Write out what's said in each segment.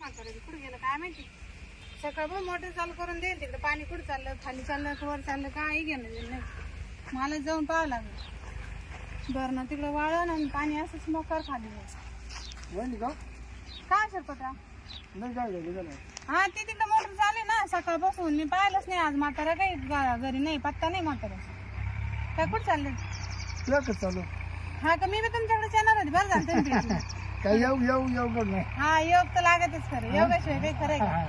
म्हातारं कुठे गेलं काय माहिती? सकाळपासून मोटर चालू करून देईल तिकडे. पाणी कुठं चाललं? खाली चाललं? का वर चाललं? काही घेणं देणं नाही. मला जाऊन पाहावं लागलं. बरं ना तिकडे वाळण आणि पाणी असंच मोकार खाली का? काय काय झालं हा ती तिकडे मोटर चालू ना सकाळपासून. मी पाहिलंच नाही आज म्हातारा काही घरी नाही पत्ता नाही म्हातारा काय कुठं कसं चालू. हा का मी तुमच्याकडे येणार होते. बरं झालं. काय येऊ येऊ येऊ कर नाही? हा योग तर लागतच खरं. योगाशिवाय काही खरं आहे का?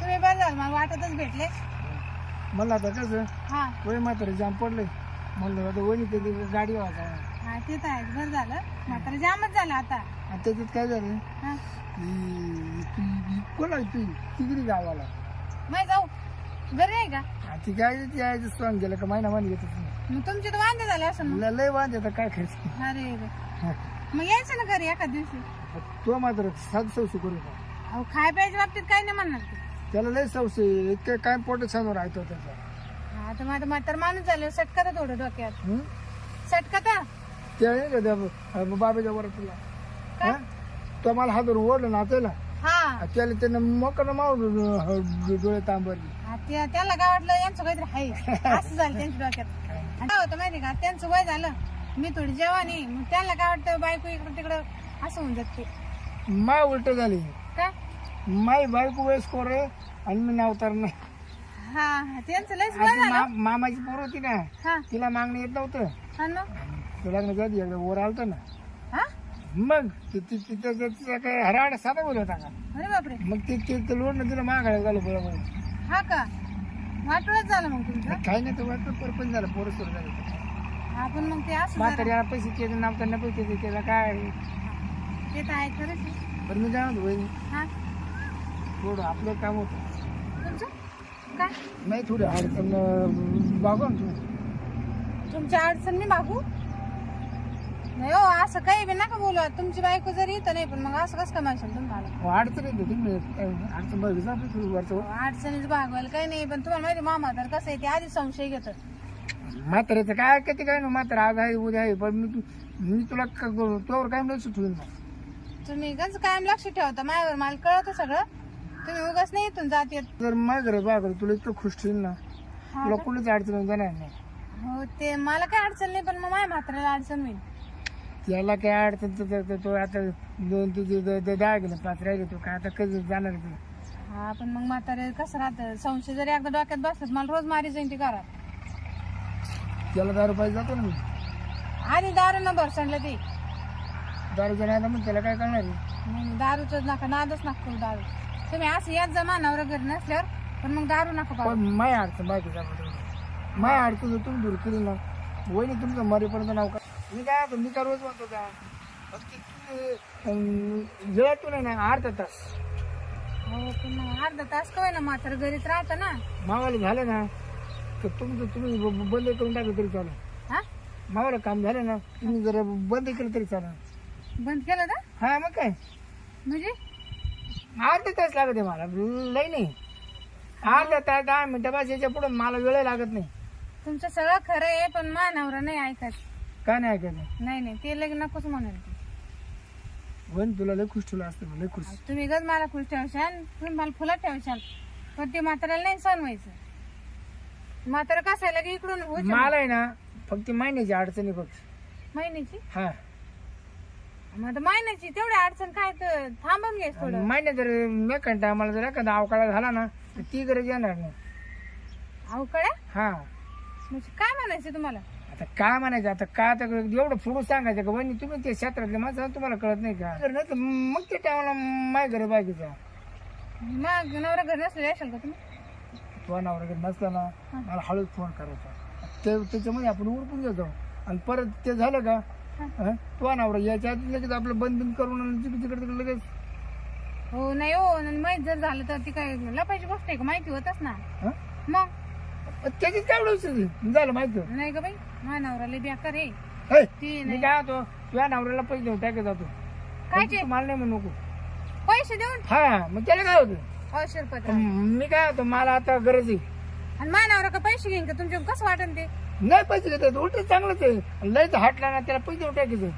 तुम्ही बरं झालं मला वाटतच भेटले. मला आता कसं हा. वय मात्र जाम पडलंय म्हणलं आता वहिनी ते गाडी वाजा हा ते तर आहे. बरं झालं. म्हातारा जामच झालं आता. आणि त्याच्यात काय झालं? हा. ही- ती- ही कोण आहे ती तिकडे गावाला. मग जाऊ. घरी आहे का? आणि ती काय ती स्वांग गेलं का महिना महिना येतच नाही. मग तुमचे तर वांदे झाले असं मग. लय- वांद येतं काय खर्च अरे रे. मग यायचं ना घरी एका दिवशी. तो मात्र सात सवशी करू का अहो खाय प्यायच्या बाबतीत काही नाही म्हणणार ते. त्याला लय सवशी इतकं काय पोट सांगून राहतो त्याचा. हा तर माझं म्हातार माणूस झालं सटका थोडं डोक्यात. हं? सटका तर ते आहे का त्या बाबाच्या वर तुला काय? हा? तो मला हात ओढलं नाचायला हा. त्याला त्यानं मोकळं मारून डोळे तांबरली. हा, त्या- त्याला काय वाटलं यांचं काहीतरी आहे. असं झालं त्यांच्या डोक्यात. आणि काय होतं माहिती का? त्यांचं वय झालं. मी थोडी जेवानी मग त्याला काय वाटतं बायको इकडं तिकडं असं होऊन जात. ते माय उलट झाली. काय माई बायको वयस्कोर आहे आणि मी नावतार नाही. हा त्यांचं लयच वय आता झालं. मा- मामाची पोर होती ना हा. तिला मागणी येत नव्हतं. हा मग ते लग्न कधी एकदा वर आलतं ना. हा? मग ति- ति- तिचं तिचं- तिचं काय हराड साधा बोल होता का? अरे बापरे. मग ते ते ते लोडनं तिला मागायला झालं बरोबर. हा का? वाटोळच झालं मग तुमचं? काही नाही तर वाटतं परपंच झालं पोरं सुरू झालं. आपण मग ते असं म्हातारी याला पैसे त्याचं नाव त्यांना पैसे द्यायचे, त्याला काय? जरा- ते तर आहे खरंच. आहे. बरं मी म्हणतो वहिनी, हा? थोडं आपलं काम होतं. तुमचं? काय? नाही थोडी अडचण अं, बाबा ना तू तुमच्या अडचण मी मागू नाही हो असं काही बी नका बोलू. तुमची बायको जरी इथं नाही पण मग असं कसं काय म्हणशाल तुम्हाला हो, अडचण येते तुम्ही अं, अडचण आपली थोडी वरचं अडचणीच भागवायला काही नाही पण तुम्हाला माहिती मामा तर कसं आहे ते आधी संशय घेत म्हाताऱ्याचं काय किती काय ना म्हातारा आज आहे उद्या आहे पण मी तू मी तुला क- तुझ्यावर काय लक्ष ठेवून ना तुम्ही गंज कायम लक्ष ठेवता माझ्यावर मला कळतं सगळं. तुम्ही उगाच नाही इथून जात येत. जर माझ्या घरात बाग तुला इतकं खुश ठेवीन ना हा तुला? कुठलीच अडचण जाणार नाही. हो ते मला काय अडचण नाही पण मग माझ्या म्हाताऱ्याला अडचण होईल. त्याला काय अडचण तर- तर- तर तो आता दोन तुझे द- द- दहा गेले पाच राहिले तो काय आता कधी जाणार तुला हा पण मग म्हातारे कसं राहतं? संशय जरी एकदा डोक्यात बसत मला रोज मारी जाईन ती घरात. त्याला दारू पाहिजे जातो ना मी. आधी दारू न भरसणलं ते. दारू जण मग त्याला काय करणार आहे? नाही दारूच नका नादच नका करू दारू. तुम्ही असं याच जमानावर घरी नसल्यावर पण मग दारू नका पाहू पण माय अडचण बाकी माय अडचण जर तुम्ही दूर केली ना वहिनी तुमचं मरेपर्यंत नाव का? मी काय म्हणतो, मी काय रोज म्हणतो का वेळातून आहे ना अर्धा तास. हो पण मग अर्धा तास काय ना म्हातारं घरीच राहतं ना? मावाला झालं ना तर तुमचं तुम्ही ब- ब- बंद करून टाकलं तरी चालेल. हा? मावाला काम झालं ना तुम्ही जरा बंद केलं तरी चालेल. बंद केलं का? हा मग काय? म्हणजे? अर्धा तास लागत आहे मला लई नाही. अर्धा तास दहा मिनिटं बस याच्यापुढे मला वेळ लागत नाही. तुमचं सगळं खरं आहे पण मानावर नाही ऐकत काय नाही ऐकायचं? नाही नाही ते लग्न नकोच म्हणाल ते. पण तुला लय खुश ठेवलं असतं लय खुश. तुम्ही गज मला खुश ठेवशाल तुम्ही मला फुलात ठेवशाल पण ते म्हाताऱ्याला नाही सण व्हायचं. म्हातारा कसं आहे की इकडून मला आहे ना फक्त महिन्याची अडचणी फक्त. महिन्याची? हा. मग आता महिन्याची तेवढी अडचण काय तर थांबून घ्यायच थोडं. महिन्यात जर मी कंटा मला जर एखादा अवकाळा झाला ना तर ती गरज येणार नाही. अवकड्या हा. म्हणजे काय म्हणायचं तुम्हाला? आता काय म्हणायचं? आता काय आता एवढं फुडून सांगायचं का? वहिनी तुम्ही ते क्षेत्रातले माणसं तुम्हाला कळत नाही का? जर नाही तर मग ते टायमाला माय घर बाकीचा मग नवरा घरी नसले असेल का तुम्ही? तो नवरा जर नसला ना मला हळूच फोन करायचा. ते त्याच्यामध्ये आपण उरकून घेतो आणि परत ते झालं का हं? तो नवरा याच्या आधी लगेच आपलं बंद बिंद करून तिकडे तिकडे लगेच हो नाही हो माहीत जर झालं तर ती काय लपायची गोष्ट आहे का? माहिती होतच ना. हं? मग? त्याची काय झालं माहिती? नाही का बाई माझ्या नवऱ्याला बेकार आहे. हे, ती नाही. काय होतो तुझ्या नवऱ्याला पैसे देऊन टाकत जातो काय मला नाही म्हणू नको. पैसे देऊन? हा मग त्याला काय होतं? मी काय होतो मला आता गरज आहे. आणि माझ्या नवरा का पैसे घेईन का? तुमच्या कसं वाटेल ते? नाही पैसे घेतात उलट चांगलंच आहे. लयच हाटला ना त्याला पैसे देऊन टाकायचं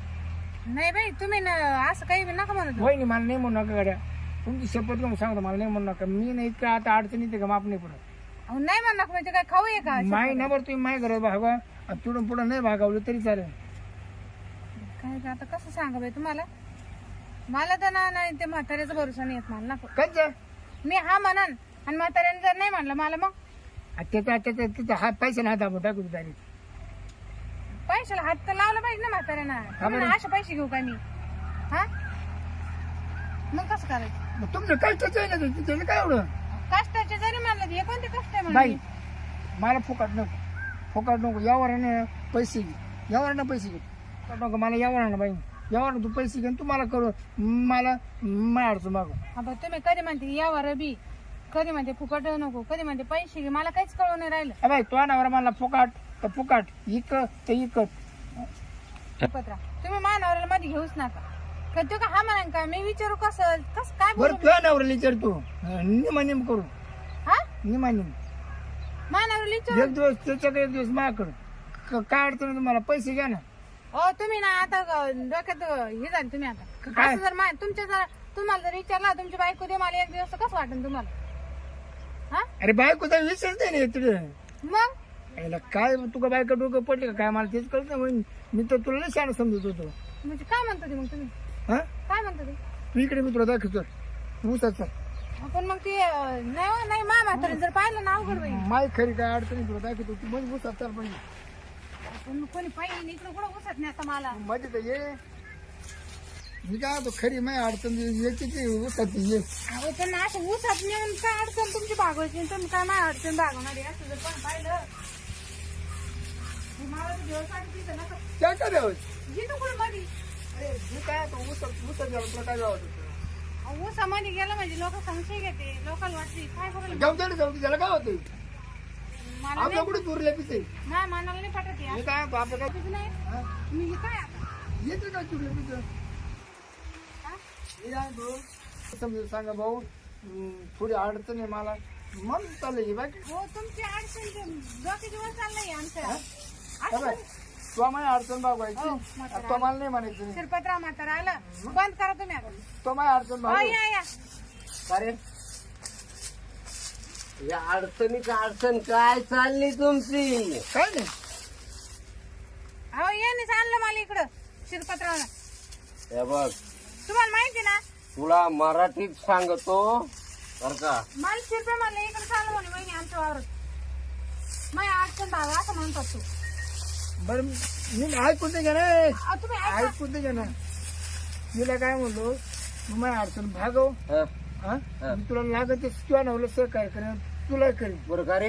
नाही बाई तुम्ही ना असं काही बी नका म्हणत वहिनी मला नाही म्हणू नका गाड्या. तुमची शपथ घेऊन सांगतो मला नाही म्हणू नका. मी नाही इतकं आता अडचण येते का माप नाही पडत. अहो नाही म्हणणार म्हणजे काय खाऊ आहे का? माय नंबर तुम्ही माय घरात भागा तिथून पुढं नाही भागावलं तरी चालेल. काय का आता कसं सांगा बाई तुम्हाला? मला तर ना नाही ते म्हाताऱ्याचा भरोसा नाही येत मला नको. कंच? मी हा म्हणन आणि म्हाताऱ्याने जर नाही म्हणलं मला मग? त्याचा त्याचा तिचा हात पैसे नाही दाबून टाकू तारीख पैशाला हात तर लावला पाहिजे ना म्हाताऱ्यानं. ना असे पैसे घेऊ का मी? हा? मग कसं करायचं? मग तुमचं कष्टच आहे ना ते, त्याचं काय एवढं? कष्टाचे जरी म्हणलं हे कोणते कष्ट आहे म्हणून मला फुकट नको. फुकट नको. यावराने पैसे घे. यावरानं पैसे घे. फुकट नको. मला यावरानं बाई. यावरानं तू पैसे घे आणि तू मला करू मला माय अडचण मागू. हा बघ तुम्ही कधी म्हणते यावर बी. कधी म्हणते फुकट नको कधी म्हणते पैसे घे मला काहीच कळून नाही राहिलं. अ बाई तो नवरा मला फुकाट तर फुकाट इकत तर इकत. पत्रा तुम्ही मानावराला मध्ये घेऊच नका. का तो का हा म्हणा का मी विचारू कसं कस काय बरं बोलू तुझ्या नवऱ्याला विचार तू निमा निम करू हा? निमा निम मानावराला विचारू एक दिवस त्याच्याकडे एक दिवस माझ्याकडे. क- काय अडचण आहे तुम्हाला? पैसे घ्या ना. हो तुम्ही ना आता डोक्यात हे झाले तुम्ही आता. काय? असं जर मा- तुमच्या जर तुम्हाला जर विचारला तुमची बायको दे मला एक दिवस तर कसं वाटेल तुम्हाला? हा? अरे बायकोचा विषयच नाही ना तुझे मग? याला काय तुका बायका डोकं पडले का? काय मला तेच कळत नाही मी तर तुला नाही शाळा समजत होतो. म्हणजे काय म्हणतो ते मग तुम्ही? हा? काय म्हणतो ते तू इकडे मी तुला दाखवतो. ऊसाचा आपण मग ते अं, नाही हो, नाही मा म्हातारे जर पाहिलं ना अवघड माय खरी काय अडचणी तुला दाखवतो. तू ऊसात चाल पाहिजे पण कोणी पाहिजे इकडे कुठं घुसत नाही आता मला. तर ये. मी काय होतो खरी माय अडचण याची ती ऊसात ये. अहो त्यांना असं ऊसात नेऊन काय अडचण तुमची भागवायची तुम्ही काय माझ्या अडचण भागवणार आहे? असं जर पण पाहिलं हे मला तर दिवस आधी तिथं नका. काय काय द्यावं घेतो कुठं मध्ये अरे मी काय होतो ऊसात ऊसात गेलो तुला काय अहो, ऊसामध्ये गेलं म्हणजे लोक संशय घेते लोकांना वाटते काय जाऊ दे जाऊ दे त्याला काय होतं नाही कुठे चोरल्या पिसे? नाही मनाला नाही पटत हे. काय होतो आपलं काय तुझं नाही? हा? मी हे काय आता. येते काय चुरल्या पिसे? हा? मी काय म्हणतो समजून सांगा भाऊ हम्म, थोडी अडचण आहे मला. मन चाललंय बाकी हो तुमची अडचण ते डोक्याची वर चाललंय अडचण हो, भागवायची? म्हातारा. तो मला नाही म्हणायचं शिरपत्रा म्हातारा आलं. बंद करा तुम्ही आता. तो अडचण हो भागव या. या अरे या अडचणीची अडचण काय चालली तुमची? काय नाही अहो आणलं मला इकडं शिरपत्रावनं हे बघ. तुम्हाला माहिती ना? तुला मराठीत सांगतो बर का? मला शिरपे म्हणलं इकडे चाललं म्हणे वहिनी आमच्या वावरात. माझ्या अडचण भावा असं म्हणतात तू. बरं मी ऐकून ते अहो, तुम्ही ऐका. ऐकून ते ना. तिला काय म्हणलो मग अडचण भागव. हं? हा? मी तुला लागत ते तुला नवलं सहकार्य करेन. तुला करेन. बरं का रे?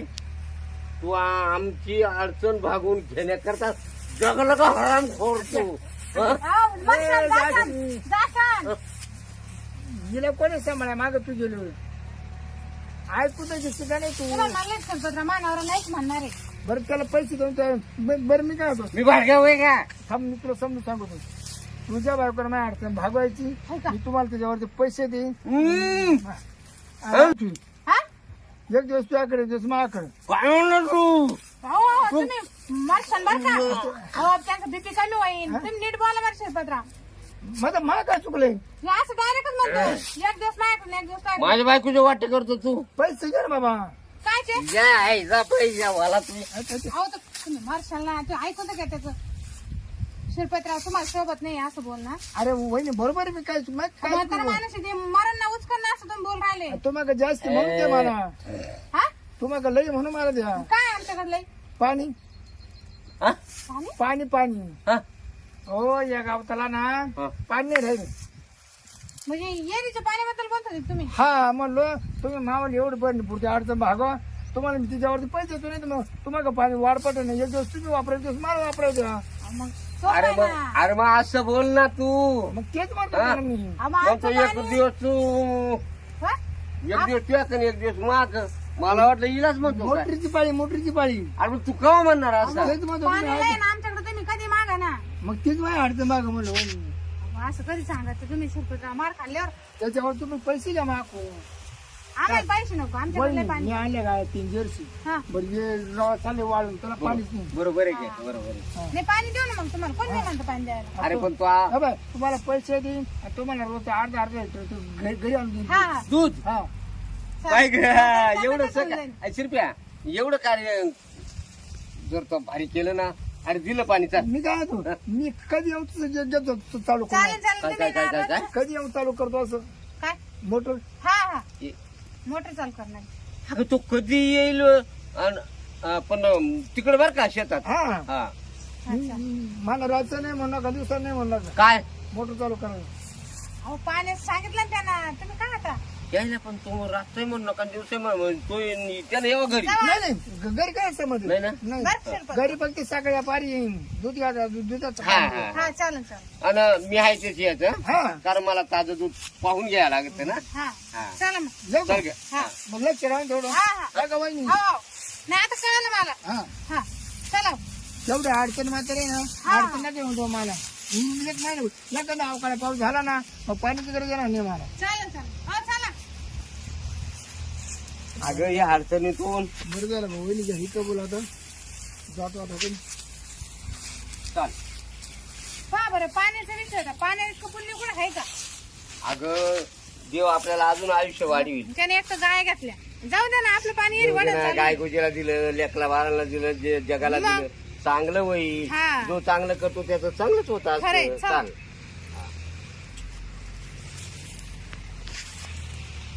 तू आ- आमची अडचण भागून घेण्याकरता जगलं का हराम खोडतो हं? जाशाल, जाशाल. हिला कोणी सांभाळा माग तू गेलो. ऐकून तर घेते का नाही तू? म्हणलं शिरपत्रा मानावर नाहीच म्हणणार आहे. बरं त्याला पैसे देऊन त्या- ब- बरं मी काय होतो? मी भाडग्या होय का? थांब मी तुला समजून सांगतो. तुझ्या बायकोला माझ्या अडचण भागवायची. हो का? मी तुम्हाला त्याच्यावरती पैसे देईन. हम्म. आणि एक दिवस तुझ्याकडे एक दिवस माझ्याकडे. काय म्हणलं तू? हो हो, तुम्ही मरशाल बरं का? हो त्यांचं बीपी कमी होईल तुम्ही नीट बोला बरं शिरपत्रा. माझं मला काय चुकलंय? हे असं डायरेक्टच म्हणतो. एक दिवस माझ्याकडून एक दिवस काय माझ्या बायकोचे वाटे करतो तू. पैसे घे ना बाबा. काय ते या आहे, जा पैसे मला तुम्ही. अहो तर तुम्ही मारशाल ना. तू ऐकून तर घ्या त्याचं. शिरपतराव तुम्हाला सोबत नाही असं बोल ना अरे वहिनी बरोबर आहे मी काय माझं काय म्हातारा चुकलं? माणूस आहे ते मरण ना उचकन ना असं तुम्ही बोल राहिले. तू मग जास्त म्हणून दे मला. हा? तू मग लई म्हणून मला द्या. काय आमच्याकडलं पाणी. हं? पाणी? पाणी पाणी. हं? हो या गावताला ना हं. पाणी नाही राहिलं म्हणजे येरीच्या पाण्याबद्दल बोलतो ते तुम्ही? हा म्हणलो तुम्ही मामाला एवढं बरं पुढची अडचण भागवा तुम्हाला मी तिच्यावरती पैसे देतो नाही तर मग तुम्हाला पाणी वाढपट नाही. एक दिवस तुम्ही वापरायचं दिवस मला वापरायचं. मग अरे मग अरे मग असं बोल ना तू. मग तेच म्हणतो हा. मी. मग तो एक दिवस तू. हा? एक दिवस आणि एक दिवस माग मला वाटलं इलाच म्हणतो काय? मोटरीची पाळी मोटरीची पाळी. अरे मग तू केव्हा म्हणणार असं? तेच म्हणतो पाणी तुम्ही नाही ना आमच्याकडे तुम्ही कधी मागा ना? मग तीच माझी अडचण माग म्हणलं वहिनी. अहो, असं कधी सांगायचं? तुम्ही शिरपतराव मार खाल्ल्यावर त्याच्यावर तुम्ही पैसे द्या मागू. आम्हाला पैसे नको आमच्याकडे वहिनी लय पाणी मी आणले काय तीन जर्सी. हा. बरं हे रवा चालले वाळून त्याला पाणीच नाही. बरोबर आहे की? बरोबर आहे. नाही पाणी देऊ ना मग तुम्हाला. कोण नाही म्हणतं पाणी द्यायला? अरे पण तो आ- हा तुम्हाला पैसे देईन आणि तुम्हाला रोज अर्धा अर्धा लिटर तू घरी घरी आणून देईन. हा. हा दूध? हा. काय ग चालेल, एवढं सगळं. अरे शिरप्या एवढं कार्य जर तो भारी केलं ना अरे दिलं पाणी चाल मी काय मी कधी येऊ तुझं जे- जे- जे- चालू चालेल करतो चालेल काय तुम्ही काय काय ना काय रोज- काय? कधी येऊ चालू करतो असं? काय? मोटर? हा हा. ए, मोटर चालू करणार. अगं तो कधी येईल? अन- अं, पण तिकडे बर का शेतात? हा. हा. अच्छा. मला रातचं नाही म्हणलं का दिवसा नाही म्हणलं? का काय? मोटर चालू करा अहो पाण्यात सांगितलं ना त्यांना. तुम्ही काय आता? यायला पण तो रात्री म्हण नका दिवस तो येवा घरी. नाही नाही घरी काय असतं मध्ये नाही ना? नाही. घरी फक्त सकाळी पारी येईन दूध घ्या दुधाचं हा पाणी. हा. हा चालेल चालेल. आणि मी आहे त्याची याचं हा? कारण मला ताजं दूध पाहून घ्यायला लागत ना? हा. हा. चला मग? चल. हा. लक्ष राहून थोडं हा हा. काय का वहिनी? हो हो. नाही आता कळलं मला. हा. हा. चला. तेवढं अडचण मात्र आहे ना. हा. अडचण नाही म्हणतो मला. मी एक महिना लग्न अवकाळा पाऊस झाला ना मग पाण्याची गरज येणार नाही मला. चालेल चालेल. हो चला अगं या अडचणीतून. बरं झालं वहिनी घ्या ही कबूल आता. जातो आता पण चाल. पहा बरं पाण्याचा विषय होता. पाण्यात कुठं आहे का? अगं देव आपल्याला अजून आयुष्य वाढविल. त्याने एक तर गाय घातल्या. जाऊ दे ना आपलं पाणी येईल वाढत. गाय गुजीला दिलं लेकला बाराला दिलं जे- जगाला मग. दिलं. चांगलं होईल. हा. जो चांगलं करतो त्याचं चांगलंच होत खरंय, असतं चल. चाल.